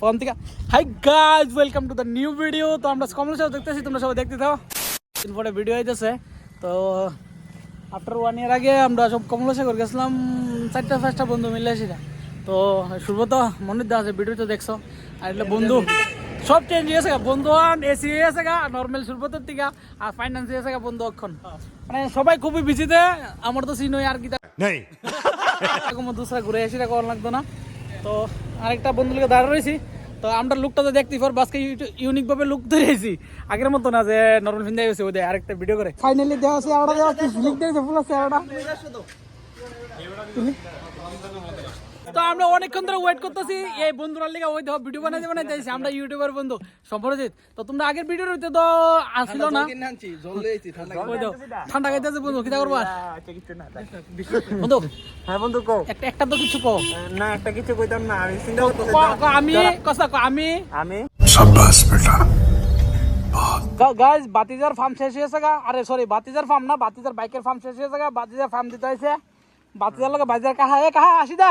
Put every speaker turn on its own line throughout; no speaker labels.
Phone থেকে। Hi guys welcome to the new video তো আমরা কমল সাহেব দেখতেছি তোমরা সবাই দেখতে থাও। দিন পরে ভিডিও হইতেছে তো আফটার ওয়ান ইয়ার আগে আমরা সব কমলাসাগর গেছিলাম চারটা পাঁচটা বন্ধু মিলে সেটা। তো শুরু তো মনে দেওয়া আছে ভিডিও তো দেখছ। আর এগুলো বন্ধু। সব চেঞ্জ হয়ে গেছে গা। বন্ধু এসি হয়ে গেছে গা নর্মাল সুরপতের থেকে আর ফাইন্যান্স হয়ে গেছে গা বন্ধু অক্ষণ। মানে সবাই খুবই বিজিতে আমার তো সিন আর কি
नहीं
দুসরা ঘুরে এসে করা লাগতো না। তো আরেকটা বন্ধু লোকে দাঁড়া রয়েছি। তো আমরা লুকটা তো দেখতে পর বাসকে ইউনিক ভাবে লুক ধরেছি আগের মতো না যে নর্মাল ফিন দেওয়া ওদের আরেকটা ভিডিও করে। ফাইনালি দেওয়া আছে আড়া দেওয়া আছে। লুক দিয়েছে ফুল আছে আড়া তো আমরা অনেকক্ষণ ধরে ওয়েট করতেছি। এই বন্ধুরা লিগে ওই দেখো ভিডিও বানাইতে বানাইতে আইছি। আমরা ইউটিউবার বন্ধু সম্পরজিৎ তো তোমরা আগের ভিডিও হইতে তো আসছিল না। ঠান্ডা খাইতেছে বন্ধু কিটা করবা? বন্ধু
হ্যাঁ বন্ধু কও।
একটা একটা তো কিছু কও।
না একটা কিছু কইতাম না আমি চিন্তা করতেছি
ক- ক- আমি কসা ক- আমি
আমি?
গাইজ বাতিজার ফার্ম শেষ হয়েছে গা। আরে সরি বাতিজার ফার্ম না বাতিজার বাইকের ফার্ম শেষ হয়েছে গা। বাতিজার ফার্ম দিতে হয়েছে বাতিজার লগে বাজার কাহা এ কাহা আসি দে।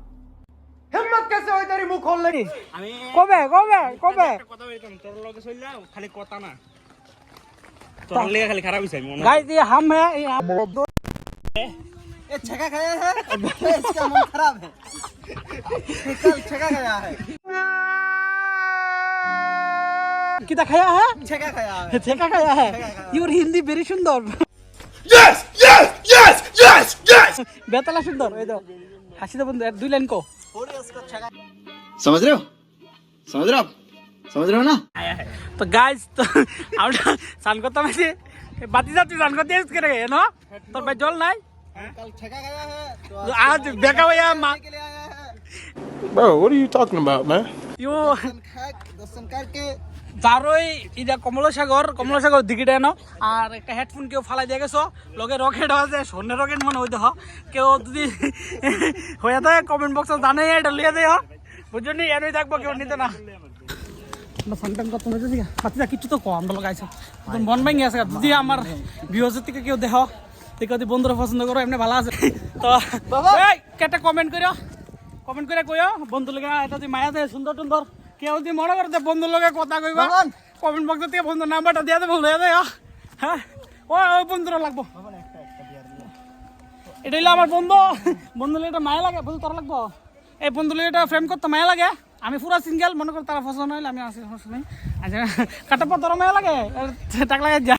कैसे हुई तेरी मुंह खोलने की
আমি
কবে কবে কবে
একটা কথা বলতাম তোর লগে চললাম খালি কথা না তোর লগে খালি খারাপ হইছে মনে
गाइस ये हम है ये हम
ये छका खाया है इसका मन खराब है ये कल छका खाया है
कितना खाया है
छका खाया है
छेका खाया है योर हिंदी वेरी सुंदर
yes yes yes yes yes
বেতালা সুন্দর এই তো হাসি তো বন্ধু দুই লাইন কো
थोड़ी उसको छका
समझ रहे हो समझ रहे हो आप समझ रहे हो ना
তো গাইস তো আমরা স্নান করতাম এসে বাতি যাচ্ছি স্নান করতে এসে করে গেছে না তোর ভাই জল নাই
कल छका खाया है तो
আজ বেকা ভাইয়া মা
के लिए आया है
Bro, what are you talking about, man?
You
दर्शन खा दर्शन करके
যারই এটা কমলাসাগর কমলাসাগর দিঘিটা এনো আর একটা হেডফোন কেউ ফালাই দিয়ে গেছো লগে রকেট আছে স্বর্ণের রকেট মনে হইতে হ কেউ যদি হয়ে থাকে কমেন্ট বক্সে জানে এটা লিয়ে দেয় বুঝছ নি এনই থাকব কেউ নিতে না। আমরা ফান্টান কত হয়েছে ঠিক কিছু তো কম আমরা লাগাইছে। মন ভেঙে আছে যদি আমার ভিউজের থেকে কেউ দেহ দেখো যদি বন্ধুরা পছন্দ করো এমনি ভালো আছে। তো এই কেটে কমেন্ট করো কমেন্ট করে কইও বন্ধু লগে এটা যদি মায়া দেয় সুন্দর সুন্দর কেউ যদি মনে করে যে বন্ধুর লগে কথা কইবা কমেন্ট বক্সে থেকে বন্ধুর নাম্বারটা দিয়ে দেবো দিয়ে দেয় হ্যাঁ? ও ওই বন্ধুরা লাগবো। এটা হইল আমার বন্ধু। বন্ধু এটা মায়া লাগে বন্ধু তোর লাগবো? এই বন্ধু লগে এটা ফ্রেম করতে মায়া লাগে আমি পুরা সিঙ্গেল মনে কর তারা পছন্দ হইলে আমি আসি সমস্যা নেই আচ্ছা কাটাপা তোর মায়া লাগে টাক লাগে যা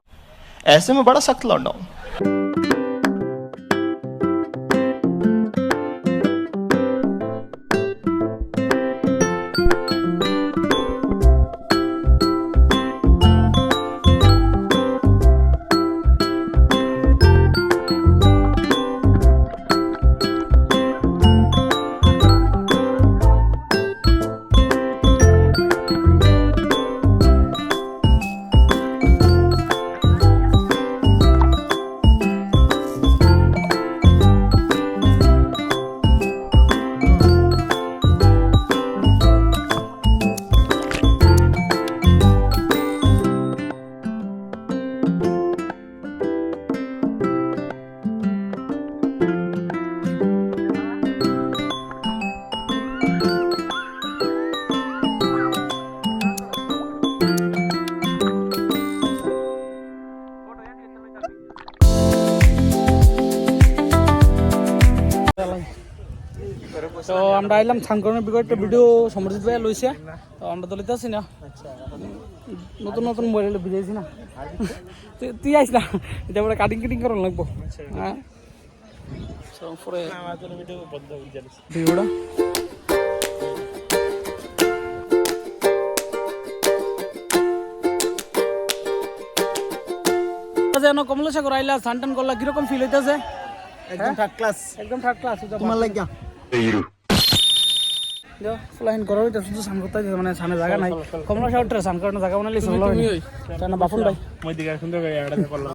ऐसे में बड़ा सख्त लौंडा हूं
তো আমরা আইলাম থানকরণের বিগত একটা ভিডিও সমর্জিত ভাইয়া লইছে। তো আমরা তো লইতে আছি না। নতুন নতুন মোবাইল ভিজাইছি না। তুই- আইস না। এটা পরে কাটিং কিটিং করার লাগবো। হ্যাঁ। পরে ভিডিওটা। যেন কমলেশ্বর আইলা, সানটান করলা, কীরকম ফিল হইতেছে?
একদম থার্ড ক্লাস
একদম থার্ড ক্লাস
তোমার লাগিয়া।
ফ্লাইন করা হইতে শুধু সান করতে মানে সামনে জায়গা নাই। কমলা শাহর সান করার জায়গা বানালি চলো না বাপুন ভাই
মই দিকে সুন্দর